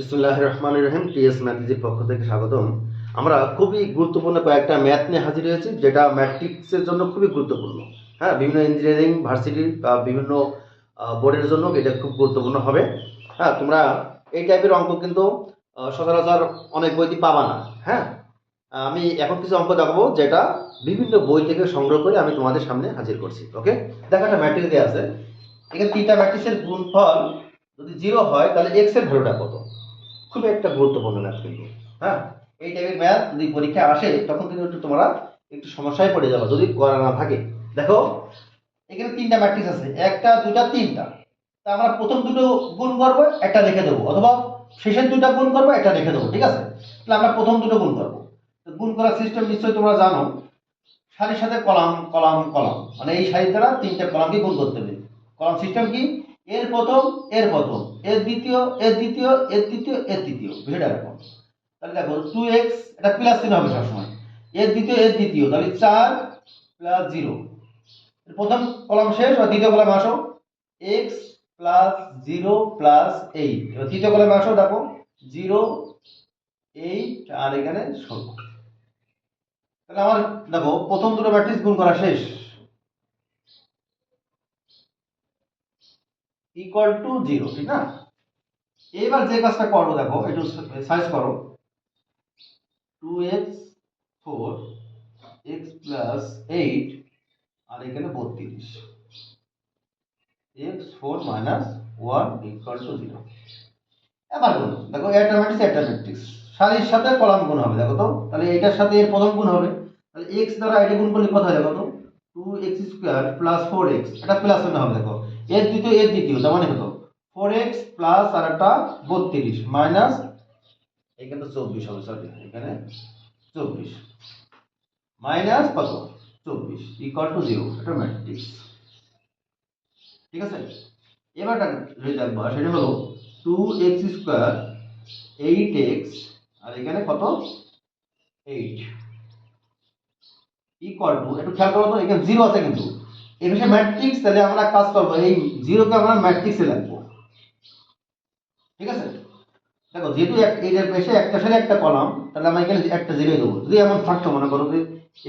বিসমুল্লাহ রহমান রহিম টিএস ম্যাথিজির পক্ষ থেকে স্বাগতম। আমরা খুবই গুরুত্বপূর্ণ কয়েকটা ম্যাথ নিয়ে হাজির হয়েছি, যেটা ম্যাট্রিক্সের জন্য খুবই গুরুত্বপূর্ণ। হ্যাঁ বিভিন্ন ইঞ্জিনিয়ারিং ভার্সিটি বা বিভিন্ন বোর্ডের জন্য এটা খুব গুরুত্বপূর্ণ হবে। হ্যাঁ তোমরা এই টাইপের অঙ্ক কিন্তু সচরাচর অনেক বইতে পাবা না। হ্যাঁ আমি এখন কিছু অঙ্ক দেখাবো, যেটা বিভিন্ন বই থেকে সংগ্রহ করে আমি তোমাদের সামনে হাজির করছি ওকে দেখো একটা ম্যাট্রিক্স দেওয়া আছে। এখানে তিনটা ম্যাট্রিক্সের গুণফল যদি জিরো হয়, তাহলে এক্সের ভ্যালুটা কত? খুবই একটা গুরুত্বপূর্ণ ম্যাথ কিন্তু হ্যাঁ? এই টাইপের ম্যাথ যদি পরীক্ষায় আসে, তখন কিন্তু একটু তোমরা একটু সমস্যায় পড়ে যাবে, যদি করা না থাকে। দেখো, এখানে তিনটা ম্যাট্রিক্স আছে, একটা দুটা তিনটা। তা আমরা প্রথম দুটো গুণ করব, একটা রেখে দেবো, অথবা শেষের দুটা গুণ করব, একটা রেখে দেবো, ঠিক আছে? তাহলে আমরা প্রথম দুটো গুণ করব। গুণ করার সিস্টেম নিশ্চয়ই তোমরা জানো, সারির সাথে কলাম কলাম কলাম। মানে এই সারির দ্বারা তিনটে কলামকে গুণ করতে হবে। কলাম সিস্টেম কি? এর প্রথম এর প্রথম, এর দ্বিতীয় এর দ্বিতীয়, এর তৃতীয় এর তৃতীয় বিষয়টা এরকম। তাহলে দেখো টু এক্স এটা প্লাস চিহ্ন হবে সবসময়। এর দ্বিতীয় এর দ্বিতীয় তাহলে চার প্লাস জিরো প্রথম কলাম শেষ বা দ্বিতীয় কলামে আসো। X plus zero plus eight এবার তৃতীয় কলামে আসো, দেখো জিরো এইট আর এখানে ষোলো তাহলে আমার, দেখো, প্রথম দুটো ম্যাট্রিক্স গুণ করা শেষ। ইকুয়াল টু জিরো ঠিক না? এবার যে কাজটা করো দেখো একটু সাইজ করো। Two x four x plus eight আর এখানে বত্রিশ। X four minus one equal to zero এবার গুণ দেখো, একটা ম্যাট্রিক্স একটা ম্যাট্রিক্স সারির সাথে কলাম গুণ হবে, দেখো তো? তাহলে এটার সাথে এর প্রথম গুণ হবে। তাহলে এক্স দ্বারা এটা গুণ করলে কত হয়, দেখো তো? Two x square plus four x এটা প্লাস হবে, দেখো। এর দ্বিতীয় এর দ্বিতীয়, তার মানে কত? ফোর এক্স প্লাস আর একটা বত্রিশ মাইনাস এখানে চব্বিশ হবে সরি এখানে চব্বিশ। মাইনাস কত? চব্বিশ ইকুয়াল টু জিরো এটা ম্যাট্রিক্স ঠিক আছে? এবারটা যদি দেখব সেটা হলো two x square eight x আর এখানে কত? এইট ইকুয়াল টু একটু খেয়াল করো তো, এখানে জিরো আছে কিন্তু। এই বিষয়ে ম্যাট্রিক্স তাহলে আমরা কাজ করব এই জিরোকে আমরা ম্যাট্রিক্সে লাগবো ঠিক আছে? দেখো, যেহেতু এটার পেশে একটা সাথে একটা কলাম তাহলে আমরা এখানে একটা জিরো দেবো। যদি এমন থাকতো, মনে করো যে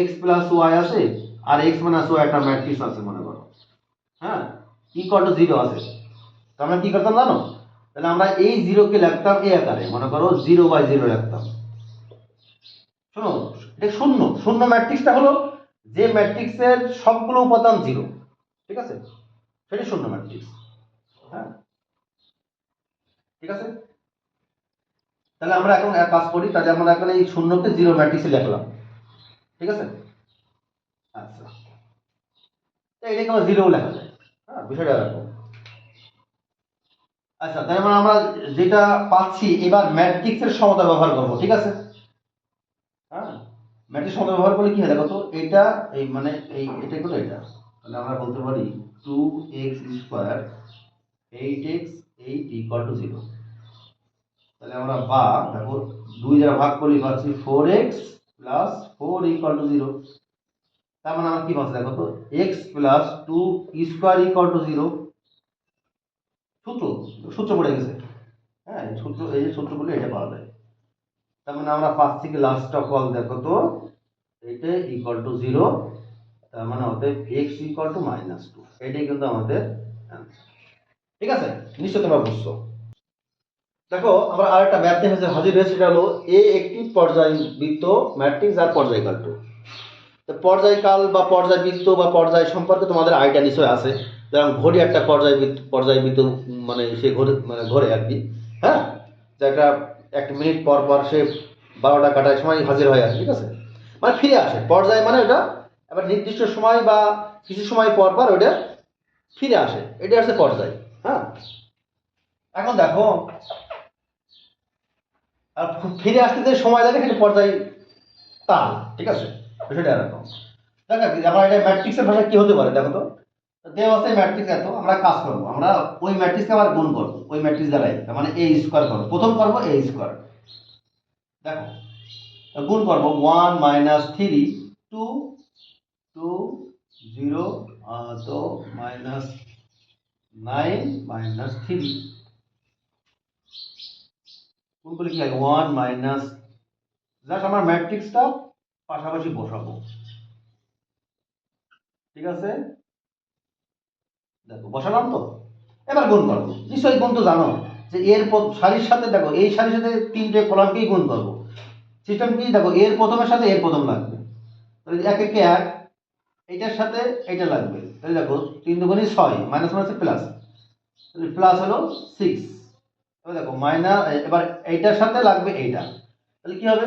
এক্স প্লাস ওয়াই আছে, আর এক্স মাইনাস ওয়াই একটা ম্যাট্রিক্স আছে, মনে করো। হ্যাঁ? ইকুয়াল টু জিরো আছে। তো আমরা কি করতাম জানো? তাহলে আমরা এই জিরোকে লাগতাম এই আকারে, মনে করো জিরো বাই জিরো লাগতাম শোনো, এটা শূন্য। শূন্য ম্যাট্রিক্সটা হলো যে ম্যাট্রিক্সের সবগুলো উপাদান জিরো ঠিক আছে? সেটা শূন্য ম্যাট্রিক্স হ্যাঁ? ঠিক আছে? তাহলে আমরা এখন এক কাজ করি, তাহলে আমরা এখন এই শূন্যকে জিরো ম্যাট্রিক্সে লিখলাম, ঠিক আছে? আচ্ছা। এটাকে আমরা জিরো লেখা যায় হ্যাঁ বিষয়টা এরকম। আচ্ছা মানে আমরা যেটা পাচ্ছি, এবার ম্যাট্রিক্সের সমতা ব্যবহার করব, ঠিক আছে? ম্যাট্রিক্স ব্যবহার করলে কি হয়? দেখো তো, এটা এই মানে এই, এটা কত এটা? তাহলে আমরা বলতে পারি two x square eight x eight equal to zero তাহলে আমরা বা, দেখো, দুই দ্বারা ভাগ করলে পাচ্ছি four x plus four equal to zero তার মানে আমরা কি পাচ্ছি দেখো তো x plus two square equal to zero সূত্র সূত্র পড়ে গেছে। হ্যাঁ সূত্র, এই যে সূত্রগুলো এটা পাওয়া যায়। তার মানে আমরা পাঁচ থেকে লাস্টটা কল দেখো তো এটা ইকুয়াল টু জিরো তার মানে অতএব x equal to minus two এটাই কিন্তু আমাদের। ঠিক আছে? নিশ্চয় তোমরা বুঝছ। দেখো আমরা আরেকটা ম্যাথ নিয়ে হাজির- হয়েছে, সেটা হলো এ একটি পর্যায়বৃত্ত ম্যাট্রিক্স আর পর্যায়কাল টু তো পর্যায়কাল বা পর্যায়বৃত্ত বা পর্যায় সম্পর্কে তোমাদের আইডিয়া নিশ্চয় আছে। যেমন ঘড়ি একটা পর্যায়বৃত্ত পর্যায়বৃত্ত মানে সে ঘরে মানে ঘরে আর কি হ্যাঁ? যেটা এক মিনিট পর পর সে বারোটা কাটায় সময় হাজির হয়ে আসে, ঠিক আছে? মানে ফিরে আসে, পর্যায় মানে ওটা আবার নির্দিষ্ট সময় বা কিছু সময় পর পর ওটা ফিরে আসে, এটা হচ্ছে পর্যায় হ্যাঁ? এখন দেখো, আর ফিরে আসতে যে সময় লাগে, সেটা পর্যায় তাল ঠিক আছে? সেটা এরকম। দেখো আমার এটা ম্যাট্রিক্সের ভাষা কি হতে পারে, দেখো তো। দেওয়া আছে ম্যাট্রিক্স এত, আমরা কাজ করব। আমরা ওই ম্যাট্রিক্সকে আবার গুণ করব, ওই ম্যাট্রিক্স দ্বারাই। মানে এ স্কোয়ার করব। প্রথম করব এ স্কোয়ার দেখো গুণ করব one minus three two two zero তো মাইনাস নাইন মাইনাস থ্রি করলে কি হয়? ওয়ান মাইনাস জাস্ট আমার ম্যাট্রিক্সটা পাশাপাশি বসাবো। ঠিক আছে? দেখো, বসালাম তো? এবার গুণ করব নিশ্চয়ই গুণ তো জানো যে এর সারির সাথে দেখো, এই সারির সাথে তিনটে কলামকেই গুণ করব। সিস্টেম কি? দেখো, এর প্রথমের সাথে এর প্রথম লাগবে। তাহলে এক একে এক, এইটার সাথে এইটা লাগবে। তাহলে দেখো, তিন দুগুণি ছয় মাইনাস মাইনাস প্লাস তাহলে প্লাস হলো সিক্স এবার দেখো মাইনাস এবার এইটার সাথে লাগবে এইটা। তাহলে কি হবে?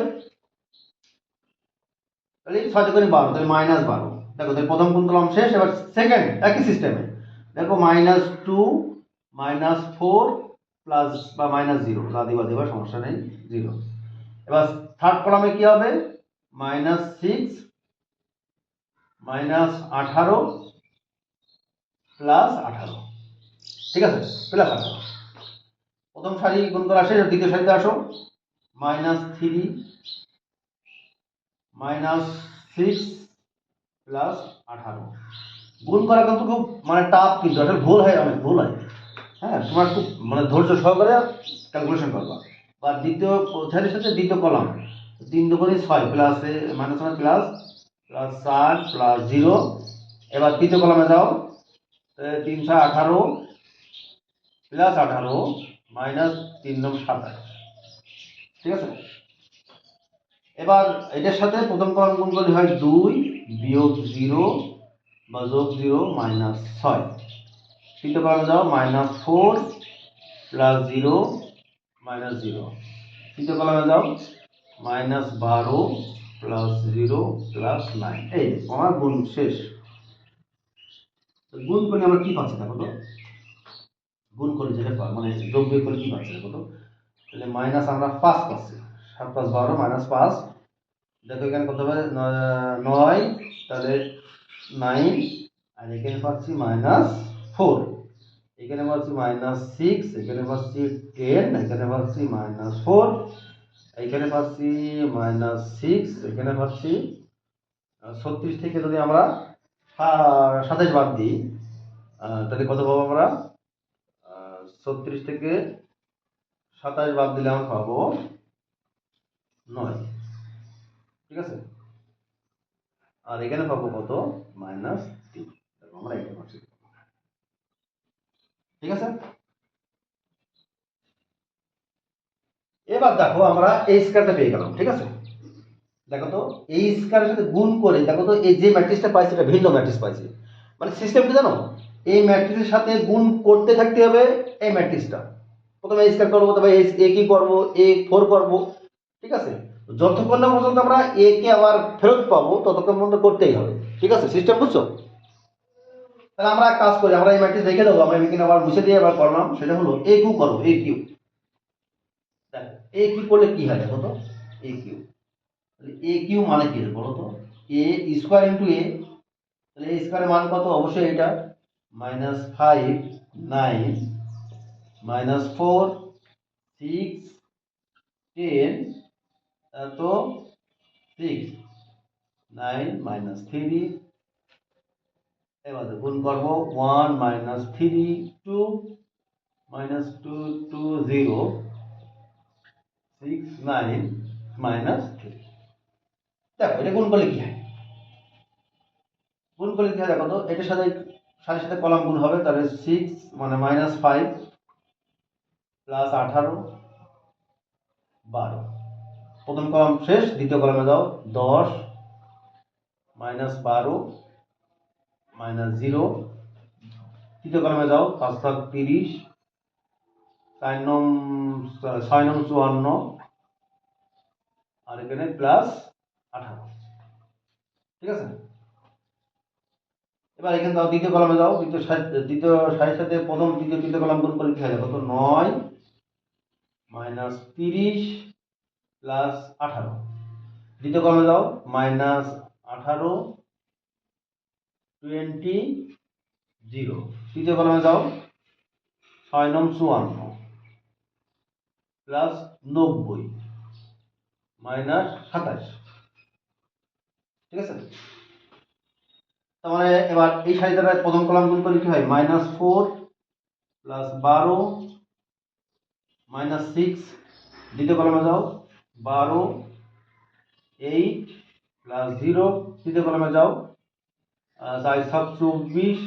তাহলে ছয় দুগুণি বারো, তাহলে মাইনাস বারো। দেখো, তাহলে প্রথম কোন কলম শেষ, এবার সেকেন্ড একই সিস্টেমে দেখো minus two minus four plus বা মাইনাস জিরো লাদি বা সমস্যা নেই জিরো এবার থার্ড কলামে কি হবে? মাইনাস সিক্স মাইনাস আঠারো প্লাস আঠারো। ঠিক আছে? প্লাস আঠারো প্রথম সারি গুণ করা শেষ দ্বিতীয় সারিতে আসো। Minus three minus six plus আঠারো। গুণ করা কিন্তু খুব মানে টাফ কিন্তু, আসলে ভুল হয়, অনেক ভুল হয়। হ্যাঁ তোমার খুব মানে ধৈর্য সহকারে ক্যালকুলেশন করবা। বা দ্বিতীয় সারির সাথে দ্বিতীয় কলাম তিন দুগুণি ছয় প্লাস মাইনাস মানে প্লাস প্লাস চার প্লাস জিরো এবার তৃতীয় কলামে যাও তিনশো আঠারো প্লাস আঠারো মাইনাস তিন নং সাতাশ। ঠিক আছে? এবার এটার সাথে প্রথম কলাম গুণ করলে হয় দুই বিয়োগ জিরো বা যোগ জিরো মাইনাস ছয়। তৃতীয় কলামে যাও minus four plus zero minus zero তৃতীয় কলামে যাও মাইনাস বারো প্লাস জিরো প্লাস নাইন। এই আমার গুণ শেষ। গুণ করে আমরা কি পাচ্ছি দেখো তো? গুণ করে যেটা মানে যোগ বিয়োগ করে কি পাচ্ছি দেখো তো? তাহলে মাইনাস আমরা পাঁচ পাচ্ছি সাত পাঁচ বারো মাইনাস পাঁচ। দেখো এখানে কত হবে? নয়, তাহলে নাইন আর এখানে পাচ্ছি মাইনাস ফোর। এখানে পাচ্ছি মাইনাস সিক্স, এখানে পাচ্ছি টেন, এখানে পাচ্ছি মাইনাস ফোর, এখানে পাচ্ছি মাইনাস সিক্স, এখানে পাচ্ছি ছত্রিশ থেকে যদি আমরা সাতাশ বাদ দিই তাহলে কত পাবো আমরা? ছত্রিশ থেকে সাতাশ বাদ দিলে আমরা পাবো নয়। ঠিক আছে? আর এখানে পাবো কত? মাইনাস দেখো, আমরা ঠিক আছে? এবার দেখো আমরা এই স্কোয়ারটা পেয়ে গেলাম ঠিক আছে? দেখো তো এই স্কোয়ারের সাথে গুণ করে দেখো তো এই যে ম্যাট্রিক্সটা পাইছি এটা ভিন্ন ম্যাট্রিক্স পাইছি। মানে সিস্টেম কি জানো? এই ম্যাট্রিক্সের সাথে গুণ করতে থাকতে হবে এই ম্যাট্রিক্সটা প্রথমে এই স্কোয়ার করব তবে এ কি করব? এ ফোর করব। ঠিক আছে? যতক্ষণ না পর্যন্ত আমরা এ কে আবার ফেরত পাবো, ততক্ষণ পর্যন্ত করতেই হবে। ঠিক আছে? সিস্টেম বুঝছ? তাহলে আমরা এক কাজ করি, আমরা এই ম্যাট্রিক্স রেখে দেবো, আমরা এখানে আবার মুছে দিয়ে আবার করলাম, সেটা হলো এ কিউ করব এ কিউ দেখো এ কিউ করলে কি হয় দেখো তো? এ কিউ তাহলে এ কিউ মানে কি বলো তো? এ স্কোয়ার ইন্টু এ তাহলে এ স্কোয়ারের মান কত? অবশ্যই এটা minus five nine minus four six ten তো সিক্স নাইন মাইনাস থ্রি এবার গুণ করব one minus three two minus two two zero six nine minus three দেখো, এটা গুণ করলে কি হয়? গুণ করলে কি হয় দেখো তো, এটার সাথে সাথে সাথে কলাম গুণ হবে, তাহলে সিক্স মানে মাইনাস ফাইভ প্লাস আঠারো, বারো। প্রথম কলাম শেষ, দ্বিতীয় কলামে যাও, দশ, মাইনাস বারো, মাইনাস জিরো। তৃতীয় কলামে যাও, পাঁচ লাখ তিরিশ, চার নম ছয় নম চুয়ান্ন, আর এখানে প্লাস আঠারো। ঠিক আছে? এবার এখানে যাও দ্বিতীয় কলামে যাও, দ্বিতীয় দ্বিতীয় সারির সাথে প্রথম, দ্বিতীয়, তৃতীয় কলাম গুণ করে কি হয় দেখো তো, নয়, মাইনাস তিরিশ প্লাস আঠারো। দ্বিতীয় কলামে যাও মাইনাস আঠারো টোয়েন্টি জিরো তৃতীয় কলামে যাও, ছয় নং চুয়ান্ন প্লাস নব্বই মাইনাস সাতাশ। ঠিক আছে? তার এবার এই সারিটার প্রথম কলাম গুণ করলে কি হয় মাইনাস ফোর প্লাস বারো মাইনাস সিক্স দ্বিতীয় কলমে যাও বারো এইট প্লাস জিরো তৃতীয় কলমে যাও। চার সাত চব্বিশ,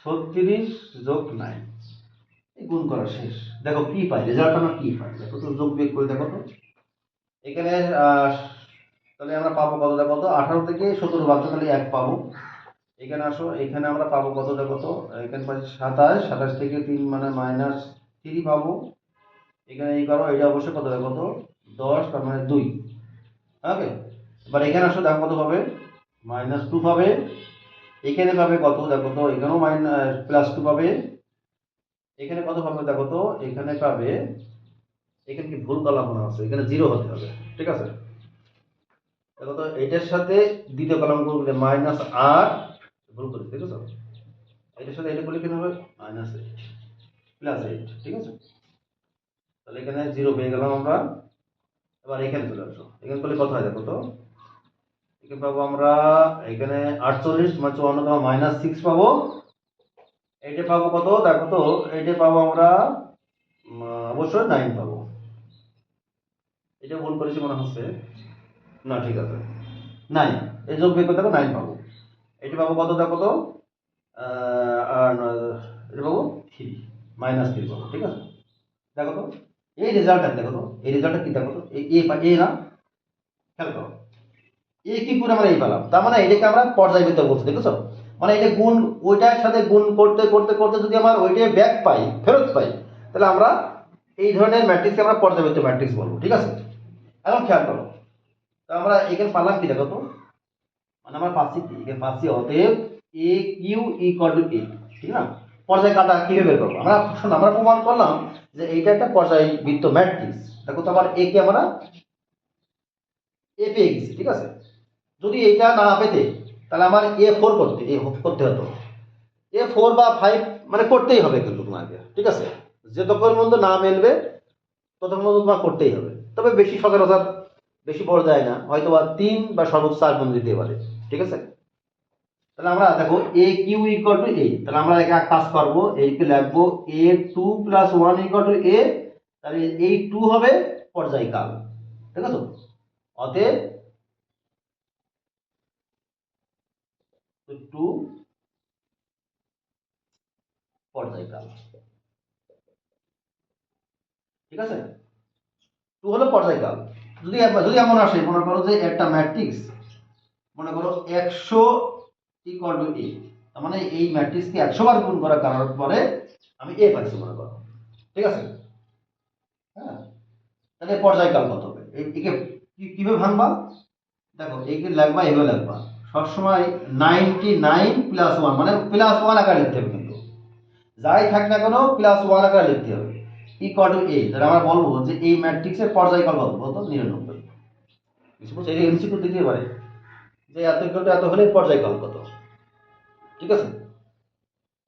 ছত্রিশ যোগ নাইন গুণ করা শেষ। দেখো কি পাই রেজাল্ট আমরা কি পাই। দেখো তো যোগ বিয়োগ করে দেখো তো। এখানে তাহলে আমরা পাবো কত দেখো তো? আঠারো থেকে সতেরো বাদ তাহলে এক পাবো। এখানে আসো, এখানে আমরা পাবো কত দেখো তো? এখানে পাচ্ছি সাতাশ সাতাশ থেকে তিন মানে মাইনাস থ্রি পাবো। এখানে এই করো? এটা অবশ্যই কত দেখো তো দশ, তার মানে দুই। ওকে? এবার এখানে আসো, দেখো কত পাবে? মাইনাস টু পাবে। এখানে পাবে কত? দেখো তো, এখানেও মাইনাস প্লাস টু পাবে। এখানে কত পাবে? দেখো তো, এখানে পাবে। এখানে কি ভুল কলা মনে আছে এখানে জিরো হতে হবে, ঠিক আছে? দেখো তো, এটার সাথে দ্বিতীয় কলাম করলে মাইনাস আট, ভুল করেছি ঠিক আছে? এটার সাথে এটা করলে কেন হবে? মাইনাস এইট প্লাস এইট ঠিক আছে? তাহলে এখানে জিরো পেয়ে গেলাম আমরা। এবার এখানে চলে আসো। এখানে করলে কত হয় দেখো তো? এখানে পাবো আমরা, এখানে আটচল্লিশ মানে চুয়ান্ন মাইনাস সিক্স পাবো। এইটা পাবো কত? দেখো তো, এইটা পাবো আমরা অবশ্যই নাইন পাবো। এটা ভুল করেছি মনে হচ্ছে। না, ঠিক আছে। নাইন এই যোগ বের করে দেখো নাইন পাবো। এটা পাবো কত দেখো তো? আর, এটা পাবো থ্রি মাইনাস থ্রি পাবো, ঠিক আছে? দেখো তো? এই রেজাল্টটা দেখো তো, এই রেজাল্টটা কি দেখো তো? এ এ না? খেয়াল করো। এ কি করে আমরা এই পেলাম? তার মানে এটাকে আমরা পর্যায়বৃত্ত বলছি, দেখেছ? মানে এটা গুণ, ওইটার সাথে গুণ করতে করতে করতে যদি আমার ওইটাই ব্যাক পাই, ফেরত পাই, তাহলে আমরা এই ধরনের ম্যাট্রিক্সকে আমরা পর্যায়বৃত্ত ম্যাট্রিক্স বলব, ঠিক আছে? এখন খেয়াল করো। তো আমরা এখানে পারলাম কি দেখো তো? মানে আমরা পাচ্ছি কি? এখানে পাচ্ছি অতএব A Q equal to A ঠিক না? পর্যায় কাটা কীভাবে বের করব? আমরা শোনো, আমরা প্রমাণ করলাম যে এইটা একটা পর্যায় বৃত্ত ম্যাট্রিক্স দেখো তো আবার এ কে আমরা এ পেয়ে গেছি ঠিক আছে? যদি এইটা না পেতে তাহলে আমার এ ফোর করতে এ করতে হতো। এ ফোর বা ফাইভ মানে করতেই হবে কিন্তু তোমাকে ঠিক আছে? যে যতক্ষণ পর্যন্ত না মেলবে ততক্ষণ পর্যন্ত তোমার করতেই হবে। তবে বেশি সচরাচর বেশি বড় না হয়তো বা তিন বা সর্বোচ্চ চার পর্যন্ত দিতে পারে ঠিক আছে? তাহলে আমরা দেখো A Q equal to A তাহলে আমরা এক কাজ করব এইকে লিখব A two plus one equal to A তাহলে এই টু হবে পর্যায়কাল, ঠিক আছে? অতএব টু পর্যায়কাল, ঠিক আছে? টু হলো পর্যায়কাল, যদি যদি এমন আসে, মনে করো যে একটা ম্যাট্রিক্স মনে করো একশো ইকুয়াল টু এ তার মানে এই ম্যাট্রিক্সকে একশো বার গুণ করা করার পরে আমি এ পাচ্ছি মনে করো। ঠিক আছে? হ্যাঁ? তাহলে পর্যায়কাল কত হবে? একে কীভাবে ভাঙবা? দেখো একে লাগবা এভাবে লাগবা। সবসময় নাইনটি নাইন প্লাস ওয়ান মানে প্লাস ওয়ান আকারে লিখতে হবে কিন্তু। যাই থাক না কেন প্লাস ওয়ান আকারে লিখতে হবে। ইকুয়াল টু এ তাহলে আমরা বলব যে এই ম্যাট্রিক্সের পর্যায়কাল কত? বলতো নিরানব্বই। বলছে? এটা এমসিকিউ দিতে পারে। যে এত ইকুয়াল এত হলে পর্যায়কাল কত? ঠিক আছে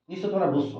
নিশ্চয় তোমরা বুঝছ